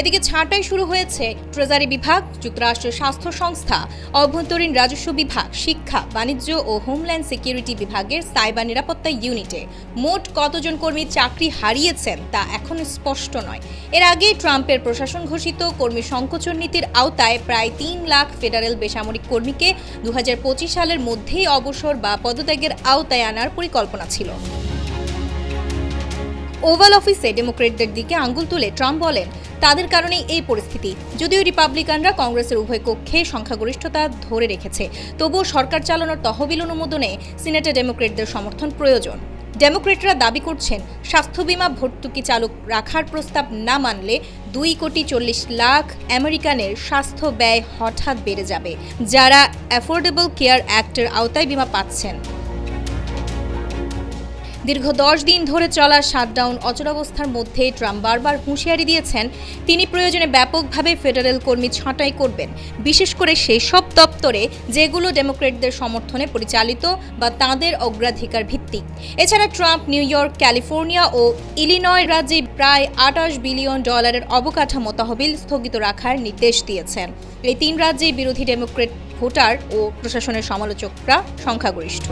এদিকে ছাঁটাই শুরু হয়েছে ট্রেজারি বিভাগ যুক্তরাষ্ট্রের স্বাস্থ্য সংস্থা, অভ্যন্তরীণ রাজস্ব বিভাগ, শিক্ষা, বাণিজ্য ও হোমল্যান্ড সিকিউরিটি বিভাগের সাইবার নিরাপত্তা ইউনিটে। মোট কতজন কর্মী চাকরি হারিয়েছেন তা এখন স্পষ্ট নয়। এর আগে ট্রাম্পের প্রশাসন ঘোষিত কর্মী সংকোচন নীতির আওতায় প্রায় তিন লাখ ফেডারেল বেসামরিক কর্মীকে দু হাজার পঁচিশ সালের মধ্যেই অবসর বা পদত্যাগের আওতায় আনার পরিকল্পনা ছিল। ওভাল অফিসে ডেমোক্রেটদের দিকে আঙ্গুল তুলে ট্রাম্প বলেন, তাদের কারণেই এই পরিস্থিতি। যদিও রিপাবলিকানরা কংগ্রেসের উভয় কক্ষে সংখ্যাগরিষ্ঠতা ধরে রেখেছে, তবুও সরকার চালানোর তহবিল অনুমোদনে সিনেটে ডেমোক্রেটদের সমর্থন প্রয়োজন। ডেমোক্রেটরা দাবি করছেন, স্বাস্থ্য বিমা ভর্তুকি চালু রাখার প্রস্তাব না মানলে দুই কোটি চল্লিশ লাখ আমেরিকানের স্বাস্থ্য ব্যয় হঠাৎ বেড়ে যাবে। যারা অ্যাফোর্ডেবল কেয়ার অ্যাক্টের আওতায় বিমা পাচ্ছেন দীর্ঘ দশ দিন ধরে চলা শাটডাউন অচলাবস্থার মধ্যে ট্রাম্প বারবার হুঁশিয়ারি দিয়েছেন, তিনি প্রয়োজনে ব্যাপকভাবে ফেডারেল কর্মী ছাঁটাই করবেন। বিশেষ করে সেই সব দপ্তরে যেগুলো ডেমোক্রেটদের সমর্থনে পরিচালিত বা তাঁদের অগ্রাধিকার ভিত্তিক। এছাড়া ট্রাম্প নিউ ইয়র্ক, ক্যালিফোর্নিয়া ও ইলিনয় রাজ্যে প্রায় আটাশ বিলিয়ন ডলারের অবকাঠামো তহবিল স্থগিত রাখার নির্দেশ দিয়েছেন। এই তিন রাজ্যে বিরোধী ডেমোক্রেট ভোটার ও প্রশাসনের সমালোচকরা সংখ্যাগরিষ্ঠ।